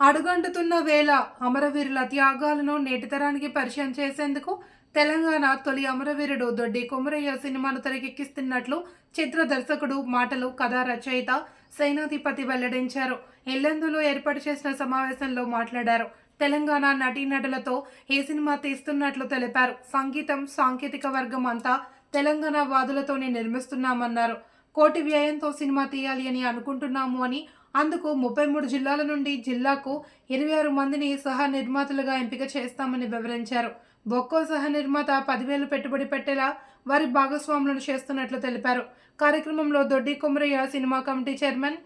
అడుగంటుతున్న వేళ అమరవీరుల త్యాగాలను నేటితరానికి పరిచయం చేసేందుకు తెలంగాణ తొలి అమరవీరుడు దొడ్డి కొమరయ్య సినిమాను తెరకెక్కిస్తున్నట్లు చిత్ర దర్శకుడు మాటలు కథా రచయిత సేనాధిపతి వెల్లడించారు. ఎల్లెందులో ఏర్పాటు చేసిన సమావేశంలో మాట్లాడారు. తెలంగాణ నటీనటులతో ఈ సినిమా తీస్తున్నట్లు తెలిపారు. సంగీతం సాంకేతిక వర్గం అంతా తెలంగాణ వాదులతోనే నిర్మిస్తున్నామన్నారు. కోటి వ్యయంతో సినిమా తీయాలి అని అనుకుంటున్నాము అని అందుకు ముప్పై మూడు జిల్లాల నుండి జిల్లాకు ఇరవై ఆరు మందిని సహ నిర్మాతలుగా ఎంపిక చేస్తామని వివరించారు. బొక్కో సహ నిర్మాత పదివేలు పెట్టుబడి పెట్టేలా వారి భాగస్వాములను చేస్తున్నట్లు తెలిపారు. కార్యక్రమంలో Doddi Kumaraiah cinema committee chairman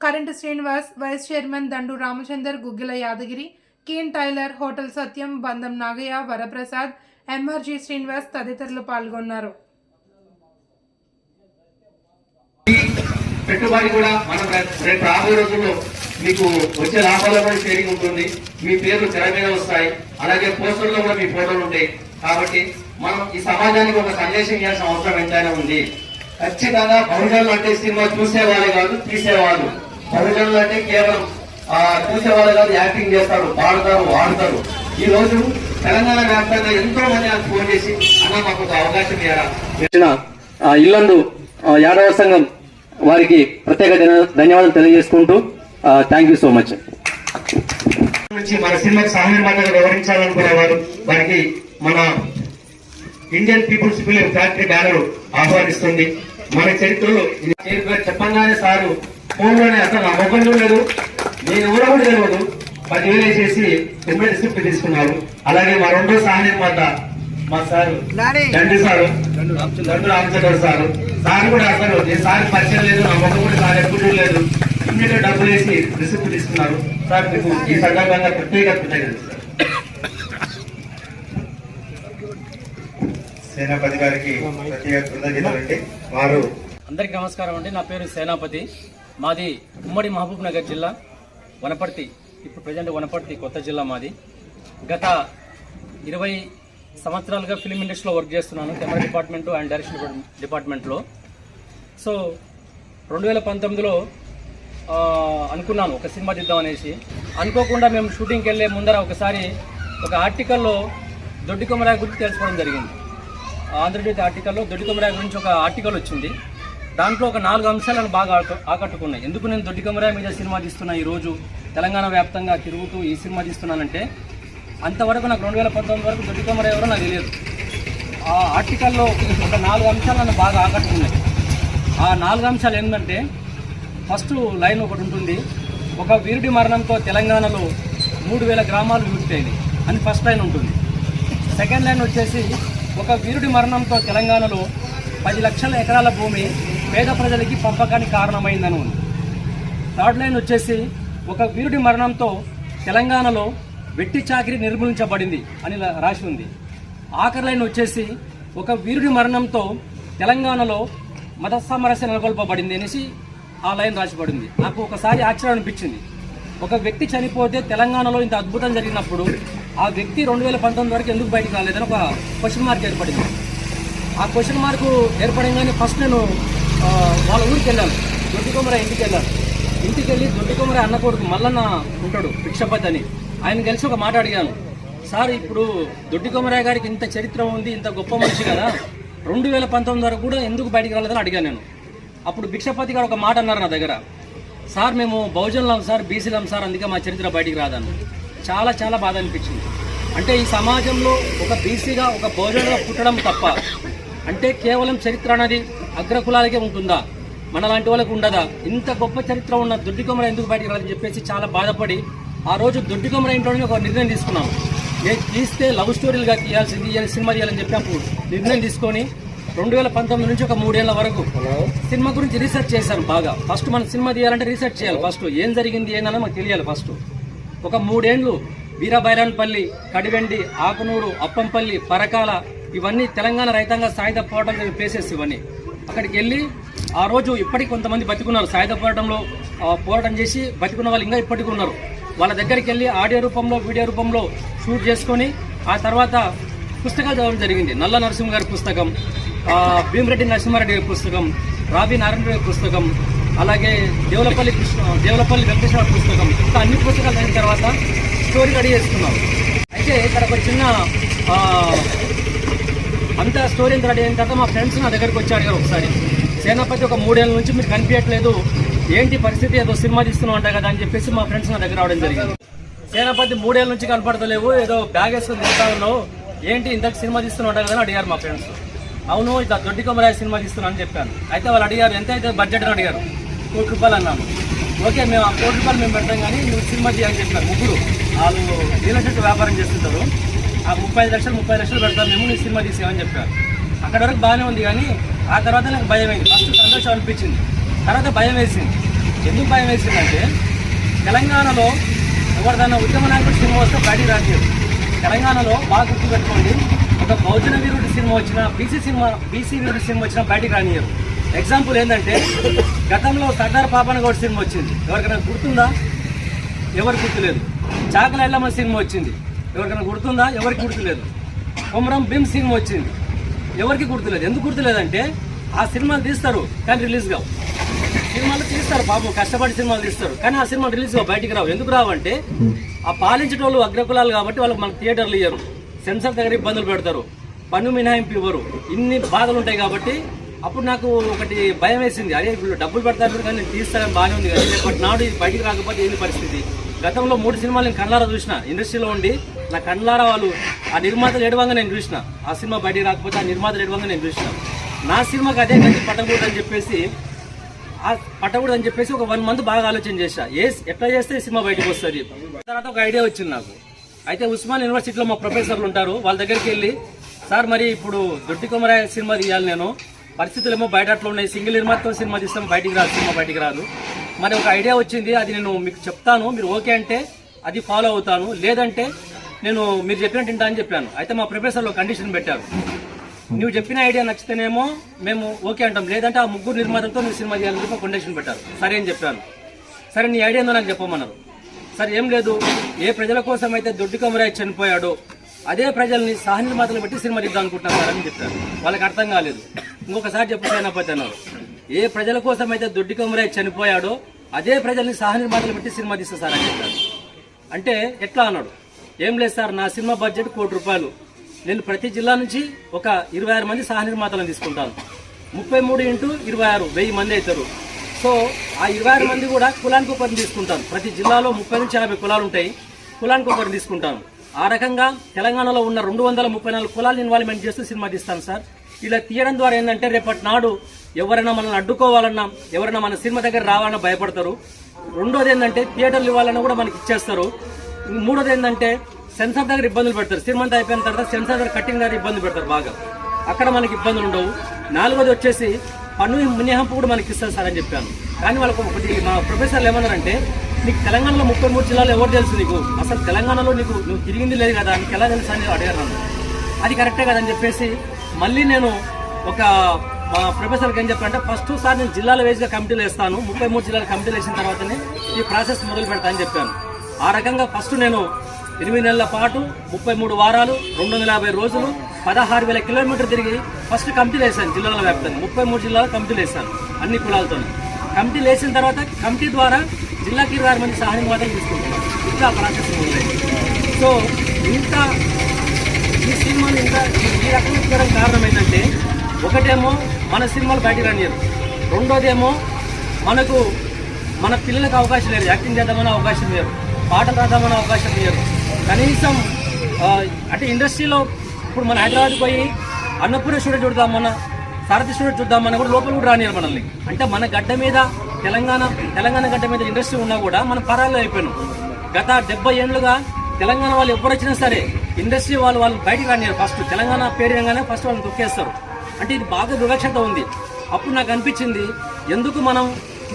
current Srinivas vice chairman Dandu Ramachandar Guggila Yadagiri keen tailor hotel Satyam Bandam Nagaiah Varaprasad MRG Srinivas తదితరులు పాల్గొన్నారు. పెట్టుబడి కూడా మన రేపు రాబోయే రోజుల్లో మీకు వచ్చే లాభాల్లో కూడా షేరింగ్ ఉంటుంది. మీ పేర్లు తెర మీద వస్తాయి. అలాగే పోస్టర్లో కూడా మీ ఫోటోలు ఉంటాయి. కాబట్టి మనం ఈ సమాజానికి ఒక సందేశం ఇవ్వాల్సిన అవసరం ఎంతైనా ఉంది. ఖచ్చితంగా బహుజనులు అంటే సినిమా చూసేవాళ్ళే కాదు తీసేవాళ్ళు. బహుజనులు అంటే కేవలం చూసేవాళ్ళే చూసేవాళ్ళు కాదు యాక్టింగ్ చేస్తారు పాడతారు వాడతారు ఈ రోజు తెలంగాణ వ్యాప్తంగా ఎంతో మంది నాకు ఫోన్ చేసి అన్న మాకు ఒక అవకాశం ఇవ్వరా ఇల్లందు యాదవ సంఘం వారికి ప్రత్యేక ధన్య- ధన్యవాదాలు తెలియజేసుకుంటూ థ్యాంక్ యూ సో మచ్ నుంచి మన సినిమాకి సహనిర్మాతగా వివరించాలనుకునే వారు వారికి మన Indian people's film factory banner ఆహ్వానిస్తుంది. మన చరిత్రలో చెప్పంగానే సారు ఫోన్లోనే అసలు నా మొబైల్ లేదు నేను ఎవరో కూడా తెలియదు పదివేలు వేసేసి ఎమ్మెల్యే రిసిప్ట్ తీసుకున్నారు. అలాగే మా రెండో సహనిర్మాత మా సారు దండి sir Dandu Ramachandra sir. Sir కూడా అసలు నేను సార్ పరిచయం లేదు నా మొక్క కూడా సార్ ఎప్పుడు లేదు ఇమ్మీడియట్ డబ్బులు వేసి రిసిప్ట్ తీసుకున్నారు. సార్ మీకు ఈ సందర్భంగా ప్రత్యేక కృతజ్ఞత సేనాపతి గారికి ప్రత్యేక కృతజ్ఞతలండి వారు అందరికీ నమస్కారం అండి. నా పేరు సేనాపతి. మాది ఉమ్మడి మహబూబ్ నగర్ జిల్లా వనపర్తి. ఇప్పుడు ప్రజెంట్ వనపర్తి కొత్త జిల్లా మాది. గత ఇరవై సంవత్సరాలుగా ఫిలిం ఇండస్ట్రీలో వర్క్ చేస్తున్నాను కెమెరా డిపార్ట్మెంట్ అండ్ డైరెక్షన్ డిపార్ట్మెంట్లో సో రెండు వేల పంతొమ్మిదిలో అనుకున్నాను ఒక సినిమా తీద్దాం అనేసి. అనుకోకుండా మేము షూటింగ్కి వెళ్ళే ముందర ఒకసారి ఒక ఆర్టికల్లో దొడ్డి కొమరా గురించి తెలుసుకోవడం జరిగింది. ఆంధ్రజ్యోతి ఆర్టికల్లో దొడ్డి కొమరాయ గురించి ఒక ఆర్టికల్ వచ్చింది. దాంట్లో ఒక నాలుగు అంశాలను బాగా ఆకట్టుకున్నాయి. ఎందుకు నేను దొడ్డి కొమరాయ మీద సినిమా తీస్తున్నా ఈ రోజు తెలంగాణ వ్యాప్తంగా తిరుగుతూ ఈ సినిమా తీస్తున్నానంటే అంతవరకు నాకు రెండు వేల పంతొమ్మిది వరకు దొడ్డి కొమ్మర ఎవరో నాకు తెలియదు. ఆ ఆర్టికల్లో ఒక నాలుగు అంశాలు నన్ను బాగా ఆకట్టుకున్నాయి. ఆ నాలుగు అంశాలు ఏంటంటే ఫస్ట్ లైన్ ఒకటి ఉంటుంది. ఒక వీరుడి మరణంతో తెలంగాణలో మూడు వేల గ్రామాలు విముక్తి అని ఫస్ట్ లైన్ ఉంటుంది. సెకండ్ లైన్ వచ్చేసి ఒక వీరుడి మరణంతో తెలంగాణలో పది లక్షల ఎకరాల భూమి పేద ప్రజలకి పంపకానికి కారణమైందని ఉంది. థర్డ్ లైన్ వచ్చేసి ఒక వీరుడి మరణంతో తెలంగాణలో వెట్టి చాకిరి నిర్మూలించబడింది అని రాసి ఉంది. ఆఖరి లైన్ వచ్చేసి ఒక వీరుడి మరణంతో తెలంగాణలో మత సమరస్య నెలకొల్పబడింది అనేసి ఆ లైన్ రాసిపడింది. నాకు ఒకసారి ఆశ్చర్యం అనిపించింది. ఒక వ్యక్తి చనిపోతే తెలంగాణలో ఇంత అద్భుతం జరిగినప్పుడు ఆ వ్యక్తి రెండు వేల పంతొమ్మిది వరకు ఎందుకు బయటకు రాలేదని ఒక క్వశ్చన్ మార్క్ ఏర్పడింది. ఆ క్వశ్చన్ మార్కు ఏర్పడంగానే ఫస్ట్ నేను వాళ్ళ ఊరికి వెళ్ళాను. దొడ్డికొమర ఇంటికి వెళ్ళాను. ఇంటికి వెళ్ళి దొడ్డికొమర అన్న కొడుకు మల్లన్న ఉంటాడు భిక్షపతి అని. ఆయన కలిసి ఒక మాట అడిగాను. సార్ ఇప్పుడు దొడ్డికొమరయ్య గారికి ఇంత చరిత్ర ఉంది ఇంత గొప్ప మనిషి కదా. రెండు వేల పంతొమ్మిది వరకు కూడా ఎందుకు బయటికి రాలేదని అడిగాను నేను. అప్పుడు భిక్షపతి గారు ఒక మాట అన్నారు నా దగ్గర. సార్ మేము బహుజనులం సార్ బీసీలం సార్ అందుకే మా చరిత్ర బయటికి రాదాను చాలా చాలా బాధ అనిపించింది. అంటే ఈ సమాజంలో ఒక బీసీగా ఒక బహుజనుగా పుట్టడం తప్ప అంటే కేవలం చరిత్ర అనేది అగ్రకులాలకే ఉంటుందా? మనలాంటి వాళ్ళకి ఉండదా? ఇంత గొప్ప చరిత్ర ఉన్న దొడ్డికొమర ఎందుకు బయటికి రాదని చెప్పేసి చాలా బాధపడి ఆ రోజు దొడ్డికొమర ఇంట్లోనే ఒక నిర్ణయం తీసుకున్నాం. నేను తీస్తే లవ్ స్టోరీలుగా తీయాల్సింది సినిమా తీయాలని చెప్పి అప్పుడు నిర్ణయం తీసుకొని రెండు వేల పంతొమ్మిది నుంచి ఒక మూడేళ్ళ వరకు సినిమా గురించి రీసెర్చ్ చేశాను బాగా. ఫస్ట్ మన సినిమా తీయాలంటే రీసెర్చ్ చేయాలి ఫస్ట్ ఏం జరిగింది ఏందన్నా మాకు తెలియాలి ఫస్ట్ ఒక మూడేండ్లు వీరబైరాన్పల్లి కడివెండి ఆకునూరు అప్పంపల్లి పరకాల ఇవన్నీ తెలంగాణ రైతాంగ సాయుధ పోరాటం జరిగిన ప్లేసెస్ ఇవన్నీ. అక్కడికి వెళ్ళి ఆ రోజు ఇప్పటికి కొంతమంది బతికున్నారు. సాయుధ పోరాటంలో పోరాటం చేసి బతికున్న వాళ్ళు ఇంకా ఇప్పటికి ఉన్నారు. వాళ్ళ దగ్గరికి వెళ్ళి ఆడియో రూపంలో వీడియో రూపంలో షూట్ చేసుకొని ఆ తర్వాత పుస్తకాలు చదవడం జరిగింది. నల్ల నరసింహ గారి పుస్తకం భీమరెడ్డి నరసింహారెడ్డి గారి పుస్తకం రాబీ నారాయణ గారి పుస్తకం అలాగే దేవులపల్లి కృష్ణ దేవులపల్లి వెంకటేశ్వర పుస్తకం ఇంకా అన్ని పుస్తకాలు అయిన తర్వాత స్టోరీ రెడీ చేసుకున్నాం. అయితే ఇక్కడ ఒక చిన్న అంత స్టోరీ ఎంత రెడీ అయిన తర్వాత మా ఫ్రెండ్స్ నా దగ్గరికి వచ్చాడు కదా ఒకసారి. సేనాపతి ఒక మూడేళ్ళ నుంచి మీరు కనిపించట్లేదు. ఏంటి పరిస్థితి? ఏదో సినిమా తీస్తున్నావు అంట కదా అని చెప్పేసి మా ఫ్రెండ్స్ నా దగ్గర రావడం జరిగింది. సేనాపతి మూడేళ్ళ నుంచి కనపడతలేవు ఏదో బ్యాగ్ వేసుకొని తిరుగుతా ఉన్నావు. ఏంటి ఇంతకు సినిమా తీస్తున్నావు అంట కదా అని అడిగారు మా ఫ్రెండ్స్ అవును ఇట్లా దొడ్డి కొమరాయ సినిమా తీస్తున్నాను అని చెప్పాను. అయితే వాళ్ళు అడిగారు ఎంత అయితే బడ్జెట్ అడిగారు? కోటి రూపాయలు అన్నాము. ఓకే మేము ఆ కోటి రూపాయలు మేము పెడతాం కానీ నువ్వు సినిమా చేయాలని చెప్పారు ముగ్గురు. వాళ్ళు రియల్ ఎస్టేట్ వ్యాపారం చేస్తుంటారు. ఆ ముప్పై ఐదు లక్షలు ముప్పై లక్షలు పెడతాం మేము నీ సినిమా తీసేయమని చెప్పారు. అక్కడ వరకు బాగానే ఉంది కానీ ఆ తర్వాత నాకు భయం అయింది ఫస్ట్ సంతోషం అనిపించింది. తర్వాత భయం వేసింది. ఎందుకు భయం వేసిందంటే తెలంగాణలో ఎవరిదైనా ఉద్యమ నాయకుడు సినిమా వస్తే బయటికి రాలేదు తెలంగాణలో బాగా గుర్తుపెట్టుకోండి ఒక బౌద్ధన వీరుడి సినిమా వచ్చిన బీసీ సినిమా బీసీ వీరుడి సినిమా వచ్చినా బయటికి రానియరు. ఎగ్జాంపుల్ ఏంటంటే గతంలో సర్దార్ పాపన గౌడ్ సినిమా వచ్చింది. ఎవరికైనా గుర్తుందా? ఎవరు గుర్తులేదు? చాకల ఎల్లమ్మ సినిమా వచ్చింది. ఎవరికైనా గుర్తుందా? ఎవరికి గుర్తులేదు? కొమరం భీమ్ సినిమా వచ్చింది. ఎవరికి గుర్తులేదు? ఎందుకు గుర్తులేదంటే ఆ సినిమాలు తీస్తారు కానీ రిలీజ్ కావు. తీస్తారు పాపం కష్టపడి సినిమాలు తీస్తారు. కానీ ఆ సినిమా రిలీజ్ బయటికి రావు. ఎందుకు రావంటే ఆ పాలించేటోళ్ళు అగ్రకులాలు కాబట్టి వాళ్ళకి మనకు థియేటర్లు ఇయ్యరు. సెన్సార్ దగ్గర ఇబ్బందులు పెడతారు. పన్ను మినహాయింపు ఇవ్వరు. ఇన్ని బాధలు ఉంటాయి కాబట్టి అప్పుడు నాకు ఒకటి భయం వేసింది. అదే ఇప్పుడు డబ్బులు పెడతారు కానీ నేను తీస్తానని బాగానే ఉంది కానీ రేపటి నాడు ఇది బయటికి రాకపోతే ఏంది పరిస్థితి? గతంలో మూడు సినిమాలు నేను కళ్ళారా చూసిన. ఇండస్ట్రీలో ఉండి నా కళ్ళారా వాళ్ళు ఆ నిర్మాతలు ఏడవంగా నేను చూసిన. ఆ సినిమా బయటికి రాకపోతే ఆ నిర్మాతలు ఏడవంగా నేను చూసిన. నా సినిమాకి అదే గతి పట్టకూడదని చెప్పేసి పట్టకూడదు అని చెప్పేసి ఒక వన్ మంత్ బాగా ఆలోచన చేశా. ఏ ఎట్లా చేస్తే సినిమా బయటకు వస్తుంది? తర్వాత ఒక ఐడియా వచ్చింది నాకు. అయితే ఉస్మాన్ యూనివర్సిటీలో మా ప్రొఫెసర్లు ఉంటారు వాళ్ళ దగ్గరికి వెళ్ళి సార్ మరి ఇప్పుడు దొడ్డి కుమరాయ సినిమా తీయాలి నేను. పరిస్థితులు ఏమో బయట అట్లా ఉన్నాయి. సింగిల్ నిర్మాతతో సినిమా తీస్తాం బయటికి రాదు సినిమా బయటికి రాదు. మరి ఒక ఐడియా వచ్చింది అది నేను మీకు చెప్తాను. మీరు ఓకే అంటే అది ఫాలో అవుతాను. లేదంటే నేను మీరు చెప్పినట్టు వింటా అని చెప్పాను. అయితే మా ప్రొఫెసర్లో కండిషన్ పెట్టారు. నువ్వు చెప్పిన ఐడియా నచ్చితేనేమో మేము ఓకే అంటాం. లేదంటే ఆ ముగ్గురు నిర్మాతలతో నువ్వు సినిమా చేయాలని చెప్పి ఒక కండిషన్ పెట్టారు. సరే అని చెప్పాను సరే నీ ఐడియా నాకు చెప్పమన్నారు. సరే ఏం లేదు. ఏ ప్రజల కోసం అయితే దొడ్డి కొమరాయ్ చనిపోయాడో అదే ప్రజల్ని సహ నిర్మాతలు పెట్టి సినిమా తీద్దాం అనుకుంటున్నాను సార్ అని చెప్పారు. వాళ్ళకి అర్థం కాలేదు. ఇంకొకసారి చెప్పు సేనాపతి అన్నారు. ఏ ప్రజల కోసం అయితే దొడ్డి కొమరాయ్ చనిపోయాడో అదే ప్రజల్ని సహ నిర్మాతలు పెట్టి సినిమా తీస్తా సార్ అని చెప్పారు. అంటే ఎట్లా అన్నాడు? ఏం లేదు సార్ నా సినిమా బడ్జెట్ కోటి రూపాయలు. నేను ప్రతి జిల్లా నుంచి ఒక ఇరవై ఆరు మంది సహ నిర్మాతలను తీసుకుంటాను. ముప్పై మూడు ఇంటూ ఇరవై ఆరు వెయ్యి మంది అవుతారు. సో ఆ ఇరవై ఆరు మంది కూడా కులానికి ఒకరిని తీసుకుంటాను. ప్రతి జిల్లాలో ముప్పై నుంచి యాభై కులాలు ఉంటాయి. కులానికి ఒకరిని తీసుకుంటాను. ఆ రకంగా తెలంగాణలో ఉన్న రెండు వందల ముప్పై నాలుగు కులాలను ఇన్వాల్వ్మెంట్ చేస్తూ సినిమా తీస్తాను సార్. ఇలా తీయడం ద్వారా ఏంటంటే రేపటి నాడు ఎవరైనా మనల్ని అడ్డుకోవాలన్నా ఎవరైనా మన సినిమా దగ్గర రావాలన్నా భయపడతారు. రెండోది ఏంటంటే థియేటర్లు ఇవ్వాలన్నా కూడా మనకి ఇచ్చేస్తారు. మూడోది ఏంటంటే సెన్సార్ దగ్గర ఇబ్బందులు పెడతారు. సినిమా అయిపోయిన తర్వాత సెన్సార్ దగ్గర కట్టింగ్ దగ్గర ఇబ్బంది పెడతారు బాగా. అక్కడ మనకి ఇబ్బందులు ఉండవు. నాలుగోది వచ్చేసి పన్ను మినహాంపు కూడా మనకి ఇస్తారు సార్ అని చెప్పాను. కానీ వాళ్ళకు ఒకటి మా ప్రొఫెసర్లు ఏమన్నారంటే నీకు తెలంగాణలో ముప్పై మూడు జిల్లాలు ఎవరు తెలుసు నీకు? అసలు తెలంగాణలో నీకు నువ్వు తిరిగింది లేదు కదా? నీకు ఎలా తెలుసు? అని అడిగారు నన్ను. అది కరెక్టే కదని చెప్పేసి మళ్ళీ నేను ఒక మా ప్రొఫెసర్కి ఏం చెప్పారంటే ఫస్ట్ సార్ నేను జిల్లాల వేజ్గా కమిటీలు వేస్తాను. ముప్పై మూడు జిల్లాల కమిటీలు వేసిన తర్వాతనే ఈ ప్రాసెస్ మొదలు పెడతా అని చెప్పాను. ఆ రకంగా ఫస్ట్ నేను ఎనిమిది నెలల పాటు ముప్పై మూడు వారాలు రెండు వందల యాభై రోజులు పదహారు వేల కిలోమీటర్ తిరిగి ఫస్ట్ కమిటీలు వేసాను జిల్లాల వ్యాప్తంగా. ముప్పై మూడు జిల్లాలు కమిటీలు వేసాను అన్ని కులాలతో కమిటీలు వేసిన తర్వాత కమిటీ ద్వారా జిల్లాకి ఇరవై ఆరు మంది సహాయం మాత్రం తీసుకుంటున్నాను ఇట్లా ప్రాసెస్ మొదలైంది సో ఇంత ఈ సినిమాలు ఇంకా ఈ రకంగా తీయడం కారణం ఏంటంటే ఒకటేమో మన సినిమాలు బయటకు రానియరు. రెండోదేమో మనకు మన పిల్లలకు అవకాశం లేదు. యాక్టింగ్ చేద్దామని అవకాశం లేదు. పాటలు రాద్దామని అవకాశం లేదు. కనీసం అంటే ఇండస్ట్రీలో ఇప్పుడు మన హైదరాబాద్ పోయి అన్నపూర్ణ స్టూడెంట్ చూద్దాం మన సారథి స్టూడెంట్ చూద్దామని కూడా లోపల కూడా రానియరు మనల్ని. అంటే మన గడ్డ మీద తెలంగాణ తెలంగాణ గడ్డ మీద ఇండస్ట్రీ ఉన్నా కూడా మనం పరాలు అయిపోయినాం. గత డెబ్బై ఏళ్ళుగా తెలంగాణ వాళ్ళు ఎప్పుడు వచ్చినా సరే ఇండస్ట్రీ వాళ్ళు వాళ్ళు బయటికి రానియారు ఫస్ట్ తెలంగాణ పేరినగానే ఫస్ట్ వాళ్ళని తొక్కేస్తారు. అంటే ఇది బాగా వివక్షత ఉంది. అప్పుడు నాకు అనిపించింది ఎందుకు మనం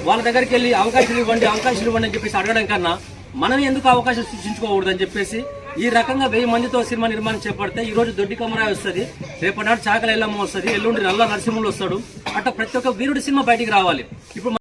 వాళ్ళ దగ్గరికి వెళ్ళి అవకాశాలు ఇవ్వండి అవకాశాలు ఇవ్వండి అని చెప్పేసి అడగడం కన్నా మనం ఎందుకు అవకాశం సృష్టించుకోకూడదు అని చెప్పేసి ఈ రకంగా వెయ్యి మందితో సినిమా నిర్మాణం చేపడితే ఈ రోజు దొడ్డి కమరాయి వస్తుంది రేపటి నాడు చాకల ఎల్లమ్మ వస్తుంది ఎల్లుండి నల్ల నరసింహులు వస్తాడు. అట్లా ప్రతి ఒక్క వీరుడి సినిమా బయటికి రావాలి. ఇప్పుడు